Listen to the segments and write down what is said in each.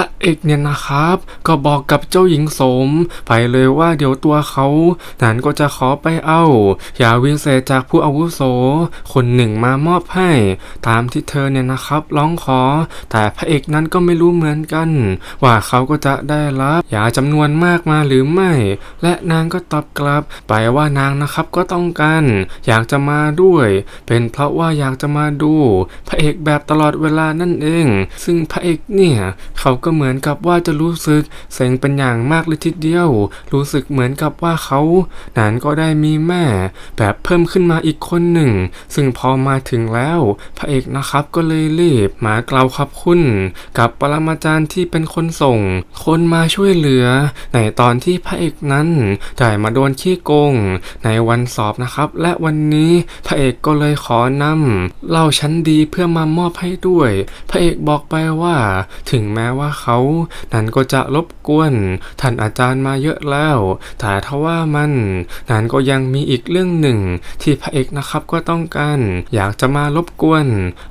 ระเอกเนี่ยนะครับ ก็บอกกับเจ้าหญิงสม ไปเลยว่าเดี๋ยวตัวเขานั้นก็จะขอไปเอายาวิเศษจากผู้อาวุโส คนหนึ่งมามอบให้ ตามที่เธอเนี่ยนะครับร้องขอ แต่พระเอกนั้นก็ไม่รู้เหมือนกัน ว่าเขาก็จะได้รับยาจำนวนมากมาหรือไม่ และนางก็ตอบกลับ ไปว่านางนะครับก็ต้องการอยากจะมาด้วย เป็นเพราะว่าอยากจะมาดู พระเอกแบบตลอดเวลานั่นเอง ซึ่งพระเอกเนี่ยเขาก็เหมือนกับว่าจะรู้สึกเซ็งเป็นอย่างมากเลยทีเดียว รู้สึกเหมือนกับว่าเขานั้นก็ได้มีแม่ แบบเพิ่มขึ้นมาอีกคนหนึ่ง ซึ่งพอมาถึงแล้ว พระเอกนะครับก็เลยรีบมากล่าวขอบคุณ กับปรมาจารย์ที่เป็นคนส่ง คนมาช่วยเหลือ ในตอนที่พระเอกนั้นได้มาโดนขี้โกง ในวันสอบนะครับ และวันนี้พระเอกก็เลยขอนำเล่าชั้นดีเพื่อมามอบให้ด้วย พระเอกบอกไปว่า ถึงแม้ว่าเขานั้นก็จะรบกวนท่านอาจารย์มาเยอะแล้วแต่ทว่ามันนั้นก็ยังมีอีกเรื่องหนึ่ง ที่พระเอกนะครับก็ต้องการ อยากจะมารบกวน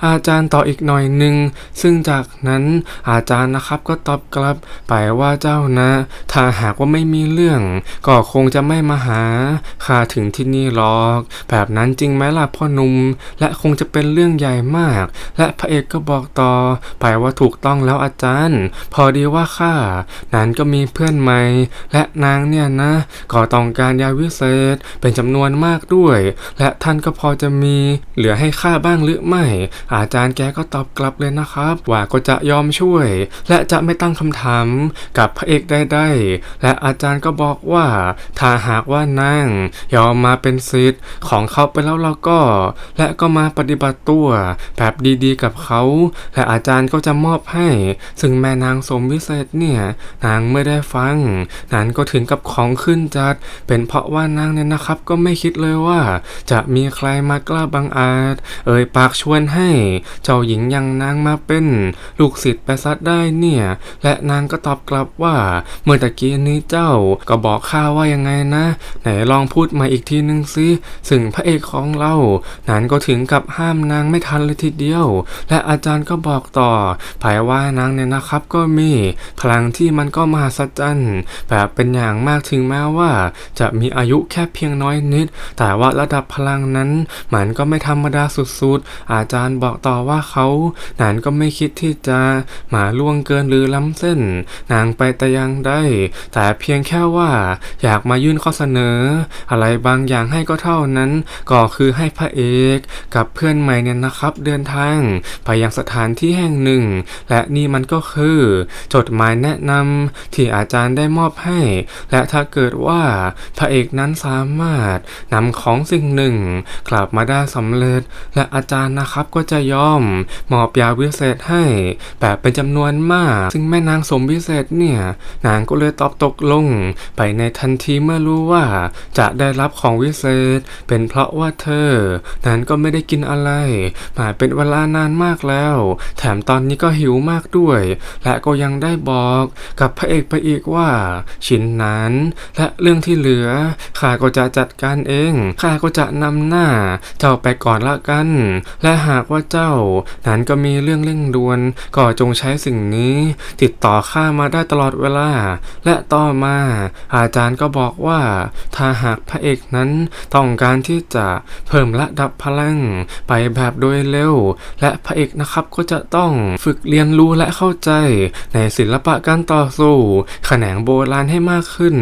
อาจารย์ต่ออีกหน่อยหนึ่งซึ่งจากนั้นอาจารย์นะครับก็ตอบกลับไปว่าเจ้านะ ถ้าหากว่าไม่มีเรื่อง ก็คงจะไม่มาหาข้าถึงที่นี่หรอก แบบนั้นจริงไหมล่ะพ่อหนุ่มและคงจะเป็นเรื่องใหญ่มาก และพระเอกก็บอกต่อไปว่าถูกต้องแล้วอาจารย์พอดีว่าข้านั้นก็มีเพื่อนใหม่ และนางเนี่ยนะก็ต้องการยาวิเศษเป็นจำนวนมากด้วย และท่านก็พอจะมีเหลือให้ข้าบ้างหรือไม่ อาจารย์แกก็ตอบกลับเลยนะครับ ว่าก็จะยอมช่วย และจะไม่ตั้งคำถามกับพระเอกใดๆและอาจารย์ก็บอกว่า ถ้าหากว่านางยอมมาเป็นศิษย์ของเขาไปแล้วเราก็ และก็มาปฏิบัติตัวแบบดีๆ กับเขา และอาจารย์ก็จะมอบให้ ซึ่งแม่นางสมวิเศษเนี่ยนางไม่ได้ฟังนั้นก็ถึงกับของขึ้นจัด เป็นเพราะว่านางเนี่ยนะครับก็ไม่คิดเลยว่า จะมีใครมากล้าบังอาจ เอ่ยปากชวนให้ เจ้าหญิงอยังนางมาเป็น ลูกศิษย์ไปซัดได้เนี่ย และนางก็ตอบกลับว่า เมื่อตะกี้นี้เจ้าก็บอกข้าว่ายังไงนะ ไหนลองพูดมาอีกทีนึงสิซึ่งพระเอกของเรานั้นก็ถึงกับห้ามนางไม่ทันเลยทีเดียว และอาจารย์ก็บอกต่อภายว่านางเนี่ยนะครับก็มีพลังที่มันก็มหัศจรรย์แบบเป็นอย่างมากถึงแม้ว่า จะมีอายุแค่เพียงน้อยนิด แต่ว่าระดับพลังนั้นมันก็ไม่ธรรมดาสุดๆ อาจารย์บอกต่อว่าเขานั้นก็ไม่คิดที่จะมาล่วงเกินหรือล้ำเส้น นางไปแต่ยังได้ แต่เพียงแค่ว่าอยากมายื่นข้อเสนอ อะไรบางอย่างให้ก็เท่านั้น ก็คือให้พระเอกกับเพื่อนใหม่เนี่ยนะครับเดินทาง ไปยังสถานที่แห่งหนึ่ง และนี่มันก็คือจดหมายแนะนำที่อาจารย์ได้มอบให้ และถ้าเกิดว่าพระเอกนั้นสามารถนำของสิ่งหนึ่ง กลับมาได้สำเร็จ และอาจารย์นะครับก็จะยอมมอบยาวิเศษให้ แบบเป็นจำนวนมาก ซึ่งแม่นางสมวิเศษเนี่ยนางก็เลยตอบตกลง ไปในทันทีเมื่อรู้ว่าจะได้รับของวิเศษ เป็นเพราะว่าเธอ นั้นก็ไม่ได้กินอะไรมาเป็นเวลานานมากแล้ว แถมตอนนี้ก็หิวมากด้วย และและก็ยังได้บอกกับพระเอกไปอีกว่า ชิ้นนั้น และเรื่องที่เหลือข้าก็จะจัดการเองข้าก็จะนำหน้าเจ้าไปก่อนละกัน และหากว่าเจ้า นั้นก็มีเรื่องเร่งด่วน ก็จงใช้สิ่งนี้ ติดต่อข้ามาได้ตลอดเวลา และต่อมา อาจารย์ก็บอกว่า ถ้าหากพระเอกนั้นต้องการที่จะเพิ่มระดับพลังไปแบบโดยเร็ว และพระเอกนะครับก็จะต้องฝึกเรียนรู้และเข้าใจในศิลปะการต่อสู้ แขนงโบราณให้มากขึ้น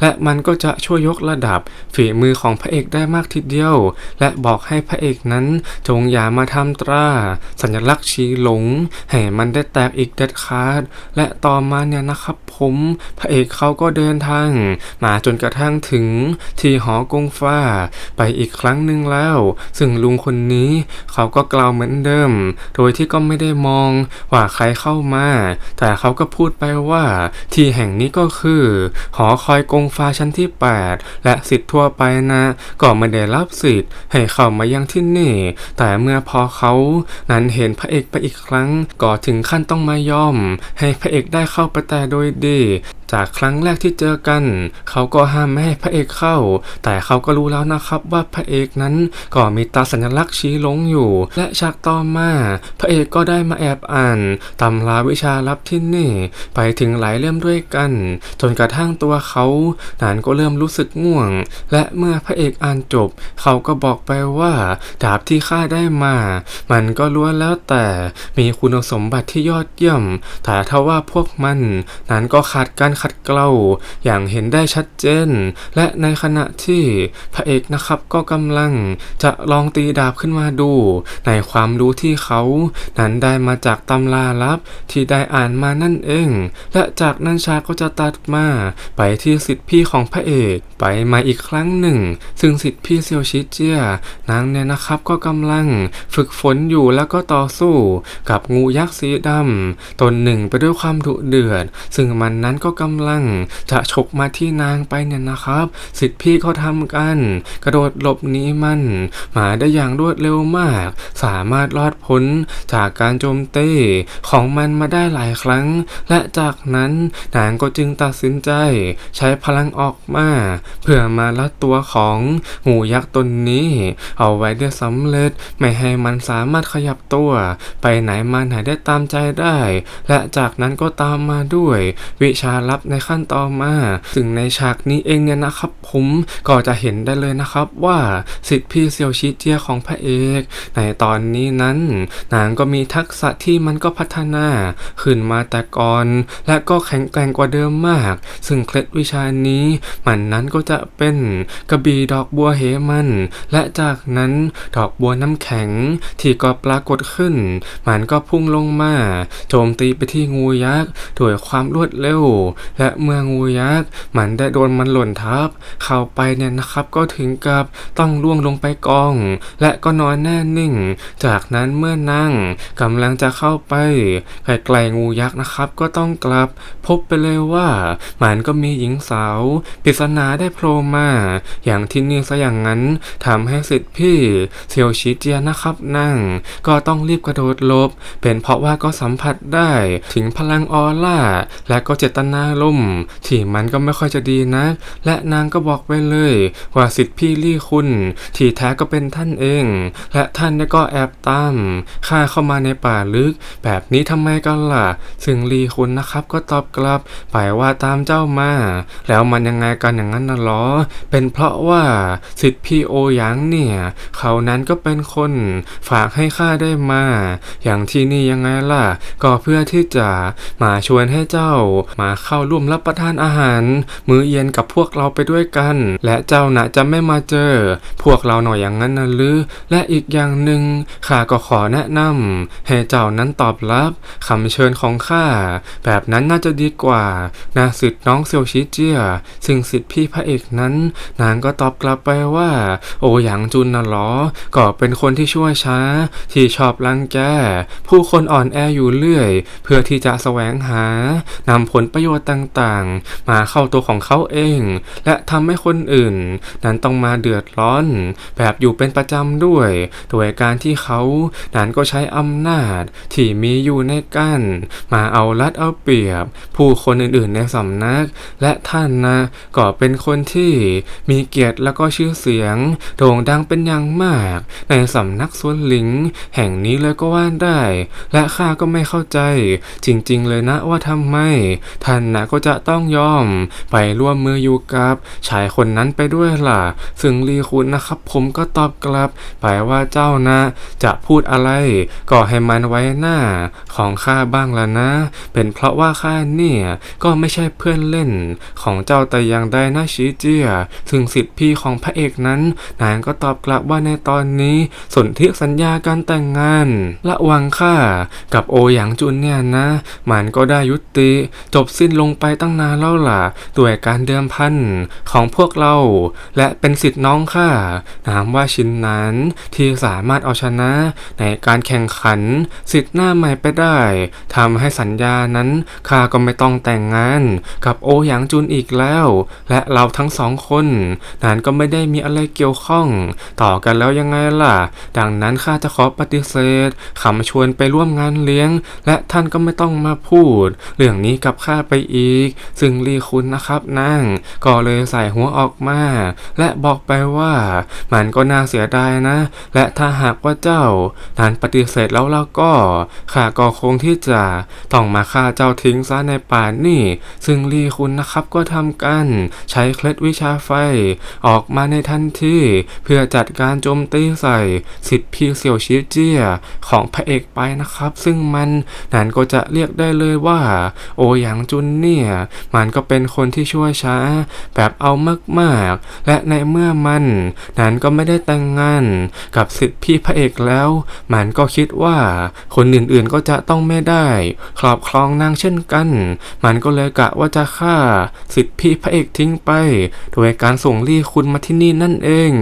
และมันก็จะช่วยยกระดับฝีมือของพระเอกได้มากทีเดียว และบอกให้พระเอกนั้นจงอย่ามาทำตรา สัญลักษณ์ชีหลง ให้มันได้แตกอีกเด็ดขาด และต่อมาเนี่ยนะครับผม พระเอกเขาก็เดินทาง มาจนกระทั่งถึงที่หอกงฟ้า ไปอีกครั้งหนึ่งแล้ว ซึ่งลุงคนนี้เขาก็กล่าวเหมือนเดิม โดยที่ก็ไม่ได้มองว่าใครเข้ามาแต่เขาก็พูดไปว่าที่แห่งนี้ก็คือ หอคอยกงฟ้าชั้นที่ 8 และสิทธิ์ทั่วไปนะ ก็ไม่ได้รับสิทธิ์ให้เข้ามายังที่นี่ แต่เมื่อพอเขานั้นเห็นพระเอกไปอีกครั้ง ก็ถึงขั้นต้องมายอม ให้พระเอกได้เข้าไปแต่โดยดีจากครั้งแรกที่เจอกัน เขาก็ห้ามไม่ให้พระเอกเข้า แต่เขาก็รู้แล้วนะครับว่าพระเอกนั้นก็มีตาสัญลักษณ์ชี้ลงอยู่ และฉากต่อมา พระเอกก็ได้มาแอบอ่านตำราวิชาลับที่นี่ ไปถึงหลายเล่มด้วยกัน จนกระทั่งตัวเขาหนั้นก็เริ่มรู้สึกง่วง และเมื่อพระเอกอ่านจบ เขาก็บอกไปว่า ดาบที่ข้าได้มา มันก็ล้วนแล้วแต่มีคุณสมบัติที่ยอดเยี่ยม แต่ถ้าว่าพวกมันนั้นก็ขาดการขัดเกลาอย่างเห็นได้ชัดเจน และในขณะที่พระเอกนะครับก็กำลังจะลองตีดาบขึ้นมาดู ในความรู้ที่เขานั้นได้มาจากตำราลับที่ได้อ่านมานั่นเอง และจากนั้นชาก็จะตัดมาไปที่สิทธิพี่ของพระเอกไปมาอีกครั้งหนึ่ง ซึ่งสิทธิพี่เซียวชิเจียนางเนี่ยนะครับก็กำลังฝึกฝนอยู่แล้วก็ต่อสู้กับงูยักษ์สีดำตนหนึ่งไปด้วยความดุเดือด ซึ่งมันนั้นก็กำลังจะฉกมาที่นางไปเนี่ยนะครับ สิทธิพี่เขาทำกัน กระโดดหลบหนีมัน มาได้อย่างรวดเร็วมาก สามารถรอดพ้นจากการโจมตีของมันมาได้หลายครั้ง และจากนั้นนางก็จึงตัดสินใจ ใช้พลังออกมา เพื่อมาลัดตัวของงูยักษ์ตนนี้ เอาไว้ได้สำเร็จไม่ให้มันสามารถขยับตัว ไปไหนมาไหนได้ตามใจได้ และจากนั้นก็ตามมาด้วย วิชาลับในขั้นต่อมา ซึ่งในฉากนี้เองเนี่ยนะครับ ผมก็จะเห็นได้เลยนะครับว่าสิทธิพี่เซียวชิเจียของพระเอก ในตอนนี้นั้นนางก็มีทักษะที่มันก็พัฒนาขึ้นมาแต่ก่อน และก็แข็งแกร่งกว่าเดิมมาก ซึ่งเคล็ดวิชานี้มันนั้นก็จะเป็นกระบี่ดอกบัวเหมัน และจากนั้นดอกบัวน้ำแข็งที่ก็ปรากฏขึ้น มันก็พุ่งลงมาโจมตีไปที่งูยักษ์ด้วยความรวดเร็ว และเมื่องูยักษ์มันได้โดนมันหล่นทับ เข้าไปเนี่ยนะครับก็ถึงกับต้องล่วงลงไปกอง และก็นอนแน่นิ่ง จากนั้นเมื่อนั่งกำลังจะเข้าไปไกลๆงูยักษ์นะครับ ก็ต้องกลับพบไปเลยว่ามันก็มีหญิงสาวปริศนาได้โผล่มา อย่างที่นี่ซะอย่างนั้นทำให้สิทธิ์พี่เซียวชิเจียนะครับ นั่ง ก็ต้องรีบกระโดดลบ เป็นเพราะว่าก็สัมผัสได้ถึงพลังออร่า และก็เจตนาลมที่มันก็ไม่ค่อยจะดีนักและนางก็บอกไปเลย ว่าสิทธิ์พี่ลี่คุณที่แท้ก็เป็นท่านเอง และท่านก็แอบตามข้าเข้ามาในป่าลึก แบบนี้ทำไมกันล่ะซึ่งลีคุณนะครับก็ตอบกลับไปว่าตามเจ้ามา แล้วมันยังไงกันอย่างนั้นน่ะหรอ เป็นเพราะว่าสิทธิพี่โอหยางเนี่ย เขานั้นก็เป็นคนฝากให้ข้าได้มา อย่างที่นี่ยังไงล่ะ ก็เพื่อที่จะมาชวนให้เจ้า มาเข้าร่วมรับประทานอาหาร มื้อเย็นกับพวกเราไปด้วยกัน และเจ้าน่ะจะไม่มาเจอ พวกเราหน่อยอย่างนั้นนะหรือ และอีกอย่างหนึ่งข้าก็ขอแนะนำให้เจ้านั้นตอบรับคำเชิญของของข้า แบบนั้นน่าจะดีกว่านะสิทธิ์น้องเซียวชิเจียซึ่งสิทธิ์พี่พระเอกนั้น นางก็ตอบกลับไปว่า โอหยางจุนน่ะหรอ ก็เป็นคนที่ช่วยช้า ที่ชอบรังแก ผู้คนอ่อนแออยู่เรื่อย เพื่อที่จะแสวงหานำผลประโยชน์ต่างๆ มาเข้าตัวของเขาเอง และทำให้คนอื่น นั้นต้องมาเดือดร้อน แบบอยู่เป็นประจำด้วยโดยการที่เขานั้นก็ใช้อำนาจที่มีอยู่ในการมาเอารัดเอาเปรียบ ผู้คนอื่นๆในสำนัก และท่านนะก็เป็นคนที่มีเกียรติแล้วก็ชื่อเสียง โด่งดังเป็นอย่างมาก ในสำนักสวนหลิง แห่งนี้เลยก็ว่าได้ และข้าก็ไม่เข้าใจ จริงๆเลยนะว่าทำไม ท่านนะก็จะต้องยอม ไปร่วมมืออยู่กับชายคนนั้นไปด้วยล่ะ ซึ่งลีคุณนะครับ ผมก็ตอบกลับ ไปว่าเจ้านะ จะพูดอะไร ก็ให้มันไว้หน้าของข้าบ้างละนะ เป็นเพราะว่าข้าเนี่ย ก็ไม่ใช่เพื่อนเล่นของเจ้าแต่อย่างใดนะชิเจียซึ่งสิทธิพี่ของพระเอกนั้น นางก็ตอบกลับว่าในตอนนี้สนธิสัญญาการแต่งงาน ระวังข้ากับโอหยางจุนเนี่ยนะ มันก็ได้ยุติ จบสิ้นลงไปตั้งนานแล้วล่ะด้วยการเดิมพันของพวกเรา และเป็นสิทธิ์น้องข้านามว่าชินนั้นที่สามารถเอาชนะในการแข่งขันสิทธิ์หน้าใหม่ไปได้ทำให้สัญญานั้นข้าก็ไม่ต้องแต่งงาน กับโอหยางจุนอีกแล้ว และเราทั้งสองคนนั้นก็ไม่ได้มีอะไรเกี่ยวข้อง ต่อกันแล้วยังไงล่ะ ดังนั้นข้าจะขอปฏิเสธคำชวนไปร่วมงานเลี้ยง และท่านก็ไม่ต้องมาพูด เรื่องนี้กับข้าไปอีก ซึ่งลีคุณนะครับนั่งก็เลยใส่หัวออกมา และบอกไปว่า มันก็น่าเสียดายนะ และถ้าหากว่าเจ้านั้นปฏิเสธแล้วแล้วก็ข้าก็คงที่จะต้องมาฆ่าเจ้าทิ้งซะในป่านนี่ ซึ่งลี่คุณนะครับก็ทำกัน ใช้เคล็ดวิชาไฟ ออกมาในทันทีเพื่อจัดการโจมตีใส่สิทธิ์พีเสี่ยวชิเจียของพระเอกไปนะครับ ซึ่งมันนั้นก็จะเรียกได้เลยว่า โอหยางจุนเนี่ยมันก็เป็นคนที่ชั่วช้า แบบเอามากๆ และในเมื่อมันนั้นก็ไม่ได้แต่งงานกับสิทธิพี่พระเอกแล้ว มันก็คิดว่าคนอื่นๆก็จะต้องไม่ได้ครอบครองนางเช่นกัน มันก็เลยกะว่าจะฆ่า สิทธิพี่พระเอกทิ้งไป โดยการส่งลี่คุณมาที่นี่นั่นเอง